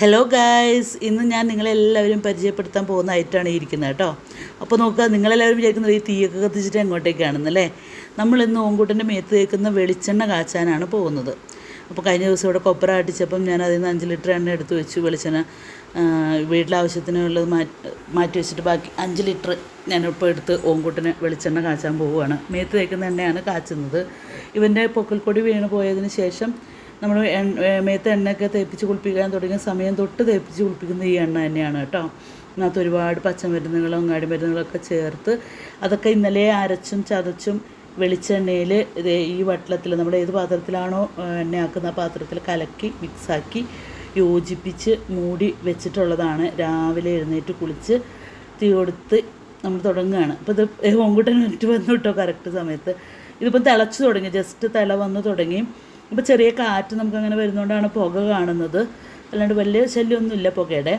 Hello guys ഇന്ന് ഞാൻ നിങ്ങളെല്ലാവരും പരിചയപ്പെടുത്താൻ പോകുന്ന ഐറ്റമാണ് ഇരിക്കുന്നത് കേട്ടോ. അപ്പോൾ നോക്കുക നിങ്ങളെല്ലാവരും വിചാരിക്കുന്നത് ഈ തീയൊക്കെ കത്തിച്ചിട്ട് എങ്ങോട്ടേക്കാണെന്നല്ലേ? നമ്മൾ ഇന്ന് ഓങ്കൂട്ടന്റെ മേത്ത് തേക്കുന്ന വെളിച്ചെണ്ണ കാച്ചാനാണ് പോകുന്നത്. അപ്പോൾ കഴിഞ്ഞ ദിവസം ഇവിടെ കൊപ്പര അടിച്ചപ്പം ഞാൻ അതിൽ നിന്ന് അഞ്ച് ലിറ്റർ എണ്ണ എടുത്ത് വെച്ചു വെളിച്ചെണ്ണ വീട്ടിലെ വീട്ടിലാവശ്യത്തിനുള്ളത് മാറ്റി മാറ്റി വെച്ചിട്ട് ബാക്കി അഞ്ച് ലിറ്റർ ഞാനിപ്പോൾ എടുത്ത് ഓങ്കൂട്ടിന് വെളിച്ചെണ്ണ കാച്ചാൻ പോവുകയാണ്. മേത്ത് തേക്കുന്ന എണ്ണയാണ് കാച്ചുന്നത്. ഇവന്റെ പൊക്കൽക്കൊടി വീണ് പോയതിന് ശേഷം നമ്മൾ മേത്ത് എണ്ണയൊക്കെ തേപ്പിച്ച് കുളിപ്പിക്കാൻ തുടങ്ങിയ സമയം തൊട്ട് തേപ്പിച്ച് കുളിപ്പിക്കുന്ന ഈ എണ്ണ തന്നെയാണ് കേട്ടോ. അതിനകത്ത് ഒരുപാട് പച്ചമരുന്നുകളും അങ്ങാടി മരുന്നുകളൊക്കെ ചേർത്ത് അതൊക്കെ ഇന്നലെ അരച്ചും ചതച്ചും വെളിച്ചെണ്ണയിൽ ഇത് ഈ വട്ടലത്തിൽ നമ്മൾ ഏത് പാത്രത്തിലാണോ എണ്ണയാക്കുന്ന പാത്രത്തിൽ കലക്കി മിക്സാക്കി യോജിപ്പിച്ച് മൂടി വെച്ചിട്ടുള്ളതാണ്. രാവിലെ എഴുന്നേറ്റ് കുളിച്ച് തീ കൊടുത്ത് നമ്മൾ തുടങ്ങുകയാണ്. അപ്പോൾ ഇത് ഹോങ്കുട്ടൻ വന്നിട്ട് വന്നു കേട്ടോ കറക്റ്റ് സമയത്ത്. ഇതിപ്പോൾ തിളച്ച് തുടങ്ങി ജസ്റ്റ് തിള വന്ന് തുടങ്ങി. ഇപ്പോൾ ചെറിയ കാറ്റ് നമുക്കങ്ങനെ വരുന്നതുകൊണ്ടാണ് പുക കാണുന്നത്. അല്ലാണ്ട് വലിയ ശല്യമൊന്നുമില്ല പുകയുടെ.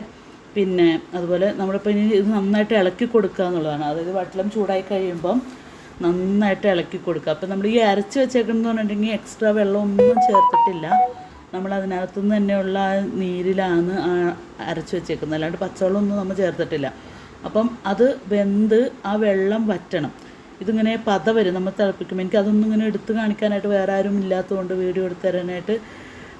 പിന്നെ അതുപോലെ നമ്മളിപ്പോൾ ഇനി ഇത് നന്നായിട്ട് ഇളക്കി കൊടുക്കുക എന്നുള്ളതാണ്. അതായത് വട്ടളം ചൂടായി കഴിയുമ്പം നന്നായിട്ട് ഇളക്കി കൊടുക്കുക. അപ്പോൾ നമ്മൾ ഈ അരച്ച് വെച്ചേക്കണമെന്ന് പറഞ്ഞിട്ടുണ്ടെങ്കിൽ എക്സ്ട്രാ വെള്ളമൊന്നും ചേർത്തിട്ടില്ല. നമ്മൾ അതിനകത്തു നിന്ന് തന്നെയുള്ള നീരിലാണ് അരച്ച് വെച്ചേക്കുന്നത്. അല്ലാണ്ട് പച്ചവെള്ളമൊന്നും നമ്മൾ ചേർത്തിട്ടില്ല. അപ്പം അത് വെന്ത് ആ വെള്ളം വറ്റണം. ഇതിങ്ങനെ പത വരും നമ്മൾ തിളപ്പിക്കുമ്പോൾ എനിക്ക് അതൊന്നും ഇങ്ങനെ എടുത്ത് കാണിക്കാനായിട്ട് വേറെ ആരും ഇല്ലാത്തതുകൊണ്ട് വീഡിയോ എടുത്ത് തരാനായിട്ട്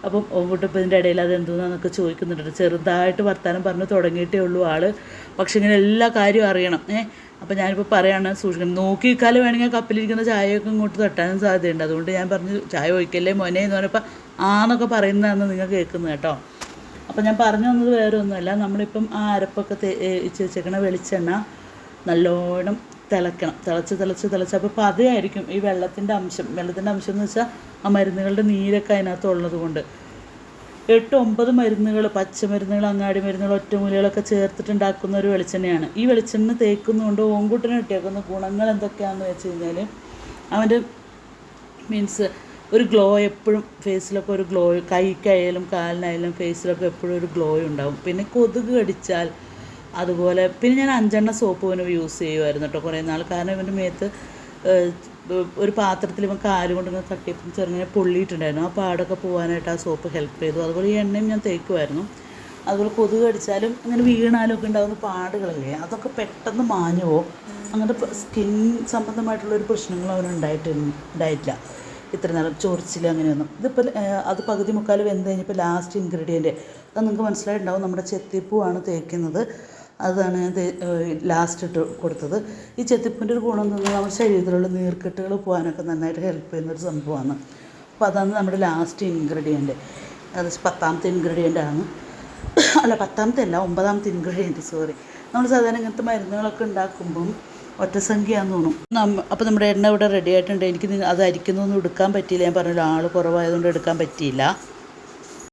അപ്പം ഓങ്കുട്ടിപ്പോൾ ഇതിന്റെ ഇടയിൽ അത് എന്തെന്നൊക്കെ ചോദിക്കുന്നുണ്ട്. ചെറുതായിട്ട് വർത്താനം പറഞ്ഞ് തുടങ്ങിയിട്ടേ ഉള്ളൂ ആൾ. പക്ഷെ ഇങ്ങനെ എല്ലാ കാര്യവും അറിയണം. ഏ? അപ്പം ഞാനിപ്പോൾ പറയാണ് സൂക്ഷിക്കണം. നോക്കി നിൽക്കാതെ വേണമെങ്കിൽ കപ്പിലിരിക്കുന്ന ചായയൊക്കെ ഇങ്ങോട്ട് തട്ടാനും സാധ്യതയുണ്ട്. അതുകൊണ്ട് ഞാൻ പറഞ്ഞു ചായ ഒഴിക്കല്ലേ മോനെ? എന്ന് പറഞ്ഞപ്പോൾ ആന്നൊക്കെ പറയുന്നതാണ് നിങ്ങൾ കേൾക്കുന്നത് കേട്ടോ. അപ്പം ഞാൻ പറഞ്ഞു തന്നത് വേറെ ഒന്നുമല്ല നമ്മളിപ്പം ആ അരപ്പൊക്കെ ഇച്ച് വെച്ചേക്കണ വെളിച്ചെണ്ണ നല്ലോണം തിളക്കണം. തിളച്ച് തിളച്ച് തിളച്ച്. അപ്പോൾ പതയായിരിക്കും ഈ വെള്ളത്തിന്റെ അംശം. വെള്ളത്തിന്റെ അംശം എന്ന് വെച്ചാൽ ആ മരുന്നുകളുടെ നീരൊക്കെ അതിനകത്ത് ഉള്ളത് കൊണ്ട്. എട്ട് ഒമ്പത് മരുന്നുകൾ പച്ചമരുന്നുകൾ അങ്ങാടി മരുന്നുകൾ ഒറ്റമൂലികളൊക്കെ ചേർത്തിട്ടുണ്ടാക്കുന്ന ഒരു വെളിച്ചെണ്ണയാണ്. ഈ വെളിച്ചെണ്ണ തേക്കുന്നതുകൊണ്ട് ഓങ്കൂട്ടിന് കിട്ടിയേക്കുന്ന ഗുണങ്ങൾ എന്തൊക്കെയാണെന്ന് വെച്ച് കഴിഞ്ഞാൽ അവന്റെ മീൻസ് ഒരു ഗ്ലോ എപ്പോഴും ഫേസിലൊക്കെ ഒരു ഗ്ലോ കൈക്കായാലും കാലിനായാലും ഫേസിലൊക്കെ എപ്പോഴും ഒരു ഗ്ലോ ഉണ്ടാവും. പിന്നെ കൊതുക് കടിച്ചാൽ അതുപോലെ പിന്നെ ഞാൻ അഞ്ചെണ്ണ സോപ്പ് ഇവന് യൂസ് ചെയ്യുമായിരുന്നു കേട്ടോ കുറേ നാൾ കാരണം ഇവന്റെ മേത്ത് ഒരു പാത്രത്തിൽ ഇവൻ കാൽ കൊണ്ടിങ്ങനെ തട്ടിയപ്പം ചെറുങ്ങനെ പൊള്ളിയിട്ടുണ്ടായിരുന്നു. ആ പാടൊക്കെ പോകാനായിട്ട് ആ സോപ്പ് ഹെൽപ്പ് ചെയ്തു. അതുപോലെ ഈ എണ്ണയും ഞാൻ തേക്കുമായിരുന്നു അതുപോലെ കൊതുക് കടിച്ചാലും അങ്ങനെ വീണാലും ഒക്കെ ഉണ്ടാകുന്ന പാടുകളല്ലേ അതൊക്കെ പെട്ടെന്ന് മാഞ്ഞു പോകും അങ്ങനത്തെ സ്കിൻ സംബന്ധമായിട്ടുള്ള ഒരു പ്രശ്നങ്ങളും അവന് ഉണ്ടായിട്ട് ഉണ്ടായിട്ടില്ല. ഇത്ര നേരം ചൊറിച്ചിൽ അങ്ങനെയൊന്നും. ഇതിപ്പോൾ അത് പകുതി മുക്കാൽ വെന്ത് കഴിഞ്ഞപ്പോൾ ലാസ്റ്റ് ഇൻഗ്രീഡിയന്റ് അത് നിങ്ങൾക്ക് മനസ്സിലായിട്ടുണ്ടാവും. നമ്മുടെ ചെത്തിപ്പൂവാണ് തേക്കുന്നത്. അതാണ് ലാസ്റ്റ് ഇട്ട് കൊടുത്തത്. ഈ ചെത്തിപ്പൂന്റെ ഒരു ഗുണം എന്ന് നമ്മുടെ ശരീരത്തിലുള്ള നീർക്കെട്ടുകൾ പോകാനൊക്കെ നന്നായിട്ട് ഹെൽപ്പ് ചെയ്യുന്ന ഒരു സംഭവമാണ്. അപ്പോൾ അതാണ് നമ്മുടെ ലാസ്റ്റ് ഇൻഗ്രീഡിയന്റ് അത് പത്താമത്തെ ഇൻഗ്രീഡിയന്റ് ആണ്. അല്ല പത്താമത്തെ അല്ല ഒമ്പതാമത്തെ ഇൻഗ്രീഡിയന്റ് സോറി നമ്മൾ സാധാരണ ഇങ്ങനത്തെ മരുന്നുകളൊക്കെ ഉണ്ടാക്കുമ്പം ഒറ്റ സംഖ്യയാന്ന് തോന്നും. നമ്മ അപ്പോൾ നമ്മുടെ എണ്ണ ഇവിടെ റെഡി ആയിട്ടുണ്ട്. എനിക്ക് അത് അരിക്കുന്നൊന്നും എടുക്കാൻ പറ്റിയില്ല. ഞാൻ പറഞ്ഞല്ലോ ആൾ കുറവായതുകൊണ്ട് എടുക്കാൻ പറ്റിയില്ല.